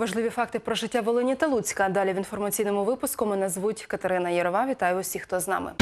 Важливі факти про життя Волині та Луцька. Далі в інформаційному випуску мене звуть Катерина Єрова. Вітаю усіх, хто з нами.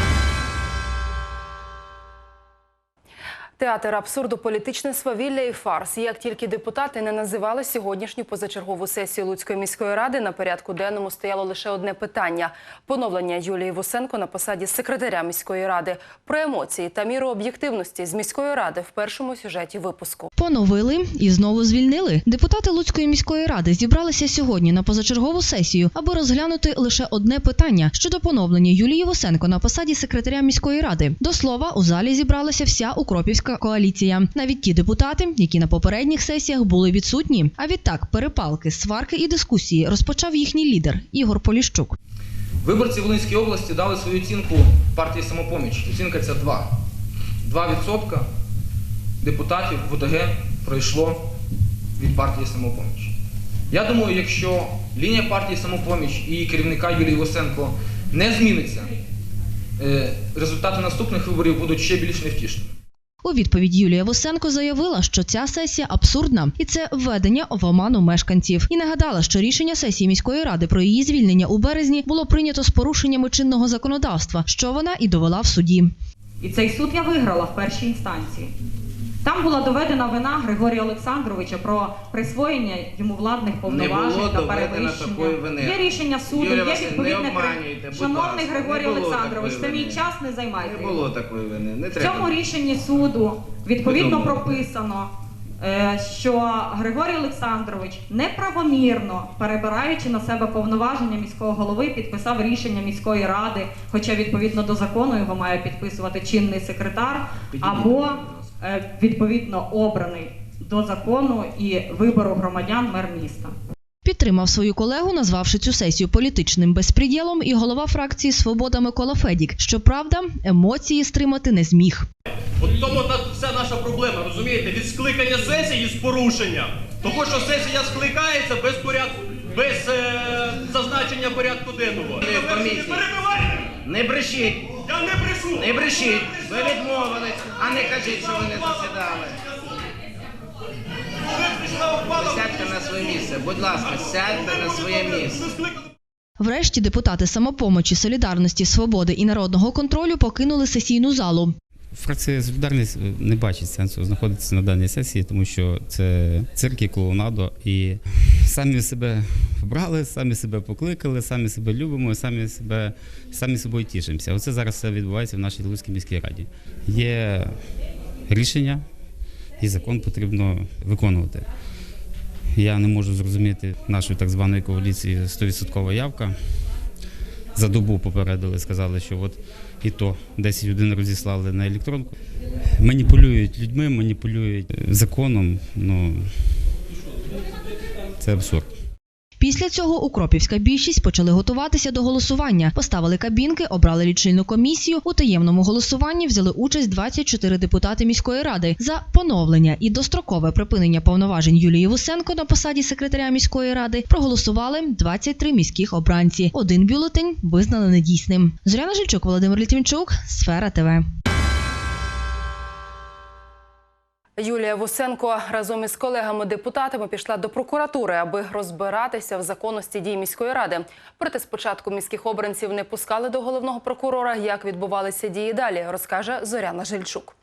Театр абсурду, політичне свавілля і фарс. Як тільки депутати не називали сьогоднішню позачергову сесію Луцької міської ради, на порядку денному стояло лише одне питання: поновлення Юлії Вусенко на посаді секретаря міської ради. Про емоції та міру об'єктивності з міської ради в першому сюжеті випуску. Поновили і знову звільнили. Депутати Луцької міської ради зібралися сьогодні на позачергову сесію, аби розглянути лише одне питання щодо поновлення Юлії Восенко на посаді секретаря міської ради. До слова, у залі зібралася вся укропівська коаліція, навіть ті депутати, які на попередніх сесіях були відсутні. А відтак перепалки, сварки і дискусії розпочав їхній лідер Ігор Поліщук. Виборці Волинської області дали свою оцінку партії самопоміч. Оцінка ця 2. 2% депутатів в ОТГ пройшло від партії самопоміч. Я думаю, якщо лінія партії самопоміч і керівника Юрія Восенко не зміниться, е, результати наступних виборів будуть ще більш невтішними. У відповідь Юлія Восенко заявила, що ця сесія абсурдна, і це введення в оману мешканців. І нагадала, що рішення сесії міської ради про її звільнення у березні було прийнято з порушеннями чинного законодавства, що вона і довела в суді. І цей суд я виграла в першій інстанції. Там була доведена вина Григорія Олександровича про присвоєння йому владних повноважень та перевищення. вини. Є рішення суду, Юлія є відповідне не обманюйте, будь Шановний ласка, Григорій не було Олександрович, такої це мій вини. час, не займайте. Не його. було такої вини. Не В треба. цьому рішенні суду відповідно прописано, е, що Григорій Олександрович неправомірно перебираючи на себе повноваження міського голови, підписав рішення міської ради, хоча відповідно до закону його має підписувати чинний секретар Підійдіть, або відповідно обраний до закону і вибору громадян мер міста. Підтримав свою колегу, назвавши цю сесію політичним безпреділом, і голова фракції Свобода Микола Федік. Щоправда, емоції стримати не зміг. От тому та вся наша проблема, розумієте, від скликання сесії з порушенням. Того, що сесія скликається без порядку, без е, зазначення порядку денного. Ви. Не перебивайте! Не брешіть, Я не брешу! не брешіть. Ви відмовились, а не кажіть, що ви не засідали. Сядьте на своє місце. Будь ласка, сядьте на своє місце. Врешті депутати самопомочі, солідарності, свободи і народного контролю покинули сесійну залу. Фракція Солідарність не бачить сенсу знаходитися на даній сесії, тому що це цирк і клоунадо. І самі себе вбрали, самі себе покликали, самі себе любимо, самі себе самі собою тішимося. Оце зараз все відбувається в нашій Луцькій міській раді. Є рішення, і закон потрібно виконувати. Я не можу зрозуміти нашої так званої коаліції 100% явка. За добу попередили, сказали, що от і то 10 людей розіслали на електронку. Маніпулюють людьми, маніпулюють е, законом. Ну це абсурд. Після цього укропівська більшість почали готуватися до голосування. Поставили кабінки, обрали лічильну комісію. У таємному голосуванні взяли участь 24 депутати міської ради за поновлення і дострокове припинення повноважень Юлії Вусенко на посаді секретаря міської ради. Проголосували 23 міських обранці. Один бюлетень визнали недійсним. Зоряна Жильчук, Володимир Літвінчук, Сфера ТВ. Юлія Вусенко разом із колегами-депутатами пішла до прокуратури, аби розбиратися в законності дій міської ради. Проте спочатку міських обранців не пускали до головного прокурора. Як відбувалися дії далі, розкаже Зоряна Жильчук.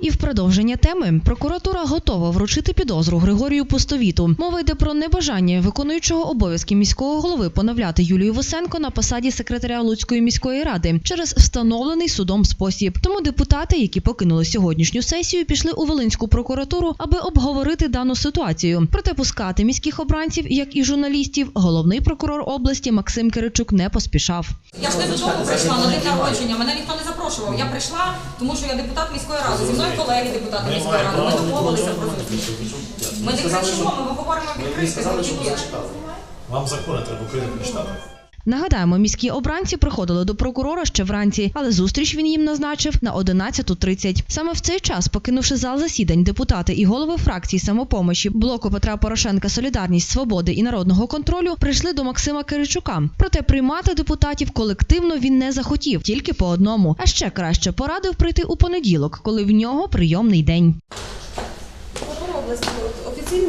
І в продовження теми прокуратура готова вручити підозру Григорію Пустовіту. Мова йде про небажання виконуючого обов'язки міського голови поновляти Юлію Восенко на посаді секретаря Луцької міської ради через встановлений судом спосіб. Тому депутати, які покинули сьогоднішню сесію, пішли у Волинську прокуратуру, аби обговорити дану ситуацію. Проте пускати міських обранців, як і журналістів, головний прокурор області Максим Киричук не поспішав. Я ж не додому прийшла на день народження. Мене ніхто не запрошував. Я прийшла, тому що я депутат міської ради. Мною колеги депутати міської ради. Ми домовилися про зустріч. Ми не кричимо, ми говоримо є. Вам закони треба Україну почитати. Нагадаємо, міські обранці приходили до прокурора ще вранці, але зустріч він їм назначив на 11.30. Саме в цей час, покинувши зал засідань, депутати і голови фракцій самопомощі блоку Петра Порошенка, Солідарність Свободи і народного контролю прийшли до Максима Киричука. Проте приймати депутатів колективно він не захотів, тільки по одному. А ще краще порадив прийти у понеділок, коли в нього прийомний день. Області от,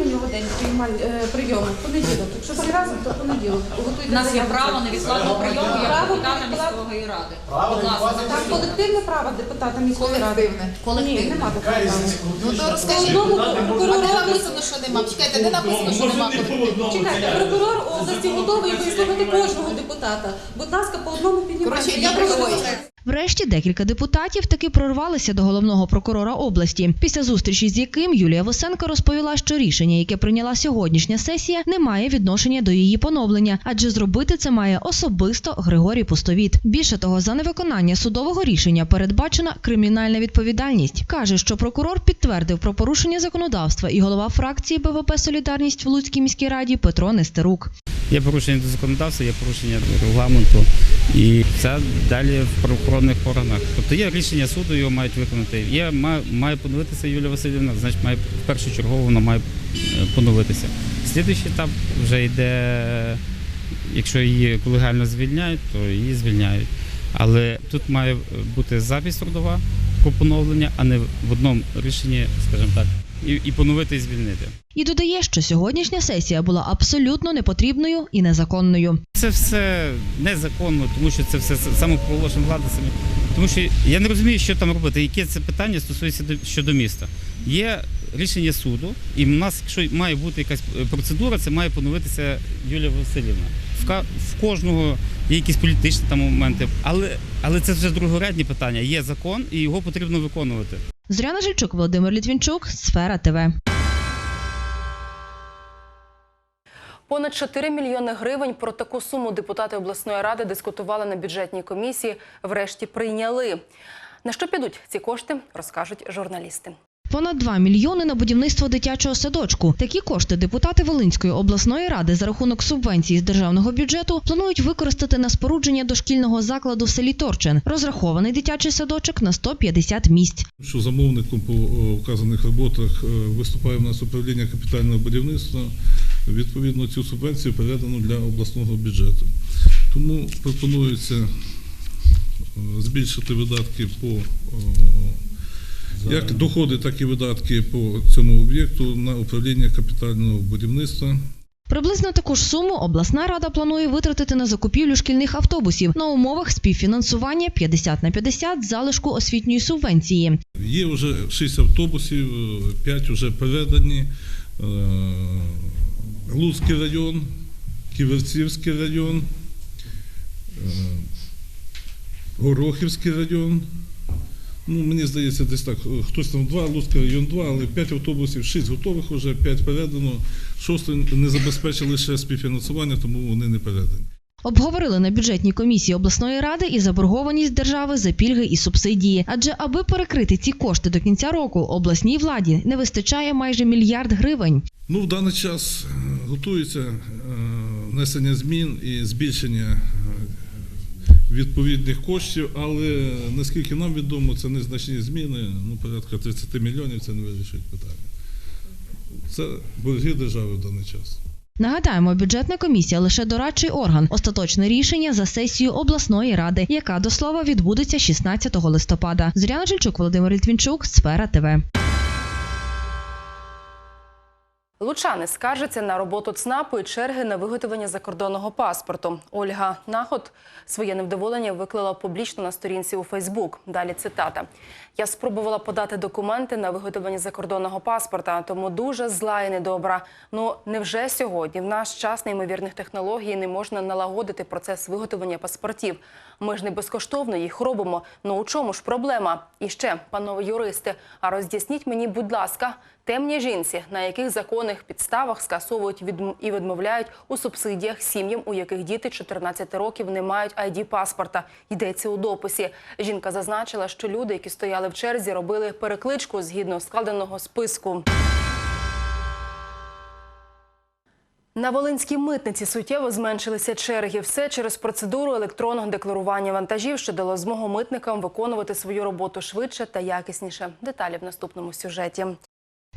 у нього день приймаль- е, прийому понеділок. Якщо всі разом, то понеділок. Готуйте У нас є заяву. право невідкладного прийому як Право депутата невідкладного. міської ради. Право Будь ласка, невідкладного Там колективне право депутата міської ради. Колективне. Ні, Колективне. нема такого права. різниця, коли Ну то розкажіть, Одному а прокурору де написано, що нема? Чекайте, де написано, що нема колективу? Чекайте, прокурор області готовий вислухати кожного депутата. Будь ласка, по одному піднімайте. Коротше, Я прошу. Врешті декілька депутатів таки прорвалися до головного прокурора області, після зустрічі з яким Юлія Восенко розповіла, що рішення, яке прийняла сьогоднішня сесія, не має відношення до її поновлення, адже зробити це має особисто Григорій Пустовіт. Більше того, за невиконання судового рішення передбачена кримінальна відповідальність. каже, що прокурор підтвердив про порушення законодавства і голова фракції БВП Солідарність в Луцькій міській раді Петро Нестерук. Є порушення до законодавства, є порушення регламенту, і це далі в правоохоронних органах. Тобто є рішення суду, його мають виконати. Є має, має поновитися Юлія Васильівна, значить має в першу чергу вона має е, поновитися. Слідуючий етап вже йде, якщо її колегально звільняють, то її звільняють. Але тут має бути запись трудова про поновлення, а не в одному рішенні, скажімо так, і, і поновити і звільнити. І додає, що сьогоднішня сесія була абсолютно непотрібною і незаконною. Це все незаконно, тому що це все самопроголошена влада самі. Тому що я не розумію, що там робити, яке це питання стосується до- щодо міста. Є рішення суду, і в нас, якщо має бути якась процедура, це має поновитися Юлія Васильівна. В кожного є якісь політичні там моменти, але, але це вже другорядні питання. Є закон, і його потрібно виконувати. Зоряна Жильчук, Володимир Літвінчук, Сфера ТВ. Понад 4 мільйони гривень про таку суму депутати обласної ради дискутували на бюджетній комісії. Врешті прийняли. На що підуть ці кошти, розкажуть журналісти. Понад 2 мільйони на будівництво дитячого садочку. Такі кошти депутати Волинської обласної ради за рахунок субвенції з державного бюджету планують використати на спорудження дошкільного закладу в селі Торчин. Розрахований дитячий садочок на 150 місць. Що замовником по вказаних роботах е, виступає в нас управління капітального будівництва. Відповідно, цю субвенцію передано для обласного бюджету. Тому пропонується е, збільшити видатки по як доходи, так і видатки по цьому об'єкту на управління капітального будівництва. Приблизно таку ж суму обласна рада планує витратити на закупівлю шкільних автобусів на умовах співфінансування 50 на 50 залишку освітньої субвенції. Є вже 6 автобусів, 5 вже передані. Е, Луцький район, Ківерцівський район, е, Горохівський район. Ну, мені здається, десь так. е, Хтось там два, Луцький район два, але 5 автобусів, 6 готових вже, 5 передано. Шостий не забезпечили ще співфінансування, тому вони не передані. Обговорили на бюджетній комісії обласної ради і заборгованість держави за пільги і субсидії. Адже аби перекрити ці кошти до кінця року, обласній владі не вистачає майже мільярд гривень. Ну, в даний час е, готується е, внесення змін і збільшення відповідних коштів, але наскільки нам відомо, це незначні зміни, ну, порядка 30 мільйонів це не вирішують питання. Це борги держави в даний час. Нагадаємо, бюджетна комісія лише дорадчий орган. Остаточне рішення за сесію обласної ради, яка до слова відбудеться 16 листопада. Зоряна Жильчук, Володимир Літвінчук, Сфера ТВ. Лучани скаржаться на роботу ЦНАПу і черги на виготовлення закордонного паспорту. Ольга Нахот своє невдоволення виклала публічно на сторінці у Фейсбук. Далі цитата: Я спробувала подати документи на виготовлення закордонного паспорта, тому дуже зла і недобра. Ну невже сьогодні, в наш час неймовірних технологій, не можна налагодити процес виготовлення паспортів? Ми ж не безкоштовно їх робимо. Ну у чому ж проблема? І ще, панове юристи, а роз'ясніть мені, будь ласка, темні жінці, на яких законних підставах скасовують і відмовляють у субсидіях сім'ям, у яких діти 14 років не мають id паспорта. Йдеться у дописі. Жінка зазначила, що люди, які стояли в черзі, робили перекличку згідно складеного списку. На Волинській митниці суттєво зменшилися черги. Все через процедуру електронного декларування вантажів, що дало змогу митникам виконувати свою роботу швидше та якісніше. Деталі в наступному сюжеті.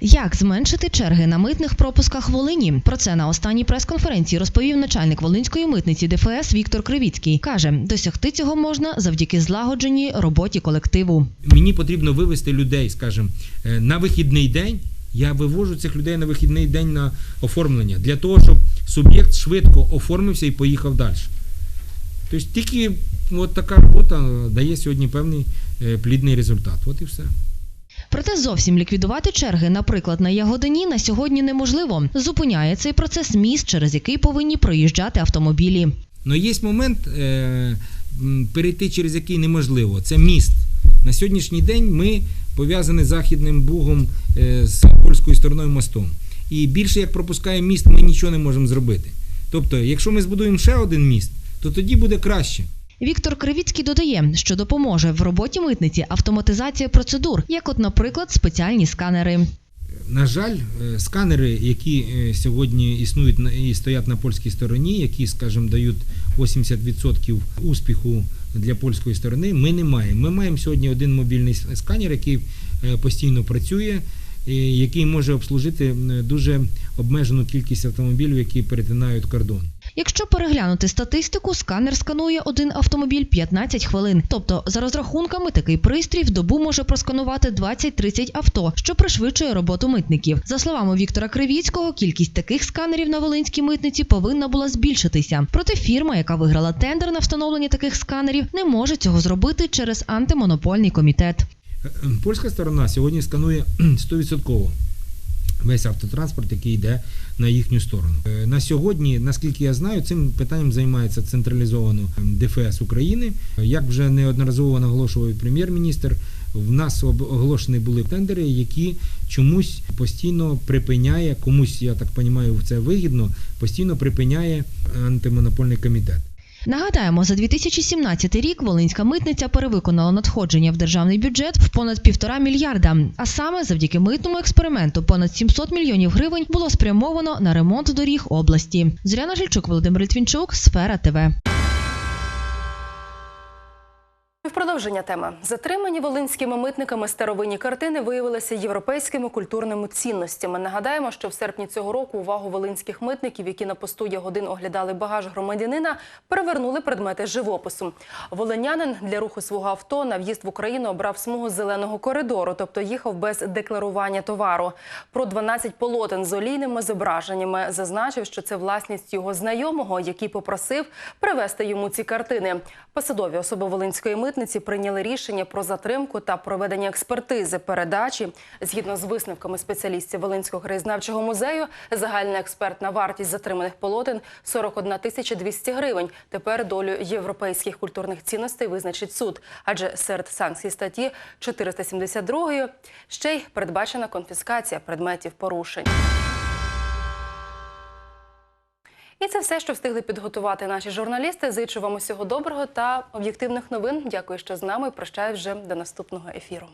Як зменшити черги на митних пропусках Волині? Про це на останній прес-конференції розповів начальник Волинської митниці ДФС Віктор Кривіцький. Каже, досягти цього можна завдяки злагодженій роботі колективу. Мені потрібно вивести людей, скажімо, е, на вихідний день. Я вивожу цих людей на вихідний день на оформлення для того, щоб суб'єкт швидко оформився і поїхав далі. Тобто тільки от така робота дає сьогодні певний е, плідний результат. От і все. Проте зовсім ліквідувати черги, наприклад, на Ягодині, на сьогодні неможливо. Зупиняє цей процес міст, через який повинні проїжджати автомобілі. Но є момент, е, перейти через який неможливо. Це міст. На сьогоднішній день ми пов'язані з західним бугом е, з польською стороною мостом. І більше як пропускає міст, ми нічого не можемо зробити. Тобто, якщо ми збудуємо ще один міст, то тоді буде краще. Віктор Кривіцький додає, що допоможе в роботі митниці автоматизація процедур, як, от, наприклад, спеціальні сканери. На жаль, е, сканери, які е, сьогодні існують і стоять на польській стороні, які, скажімо, дають 80% успіху для польської сторони, ми не маємо. Ми маємо сьогодні один мобільний сканер, який е, постійно працює, який може обслужити дуже обмежену кількість автомобілів, які перетинають кордон. Якщо переглянути статистику, сканер сканує один автомобіль 15 хвилин. Тобто, за розрахунками, такий пристрій в добу може просканувати 20-30 авто, що пришвидшує роботу митників. За словами Віктора Кривіцького, кількість таких сканерів на Волинській митниці повинна була збільшитися. Проте фірма, яка виграла тендер на встановлення таких сканерів, не може цього зробити через антимонопольний комітет. Е, е, Польська сторона сьогодні сканує 100% весь автотранспорт, який йде на їхню сторону. Е, На сьогодні, наскільки я знаю, цим питанням займається централізовано ДФС України. Е, Як вже неодноразово наголошував прем'єр-міністр, в нас оголошені були тендери, які чомусь постійно припиняє, комусь, я так розумію, це вигідно, постійно припиняє антимонопольний комітет. Нагадаємо, за 2017 рік Волинська митниця перевиконала надходження в державний бюджет в понад півтора мільярда. А саме завдяки митному експерименту понад 700 мільйонів гривень було спрямовано на ремонт доріг області. Зоряна Жильчук, Володимир Літвінчук, Сфера ТВ. Продовження теми затримані волинськими митниками старовинні картини виявилися європейськими культурними цінностями. Нагадаємо, що в серпні цього року увагу волинських митників, які на посту Ягодин оглядали багаж громадянина, перевернули предмети живопису. Волинянин для руху свого авто на в'їзд в Україну обрав смугу зеленого коридору, тобто їхав без декларування товару. Про 12 полотен з олійними зображеннями зазначив, що це власність його знайомого, який попросив привезти йому ці картини. Посадові особи Волинської митниці прийняли рішення про затримку та проведення експертизи передачі. Згідно з висновками спеціалістів Волинського краєзнавчого музею, загальна експертна вартість затриманих полотен 41 тисяча 200 гривень. Тепер долю європейських культурних цінностей визначить суд. Адже серед санкцій статті 472 ще й передбачена конфіскація предметів порушень. І це все, що встигли підготувати наші журналісти. Зичу вам усього доброго та об'єктивних новин. Дякую, що з нами. Прощаю вже до наступного ефіру.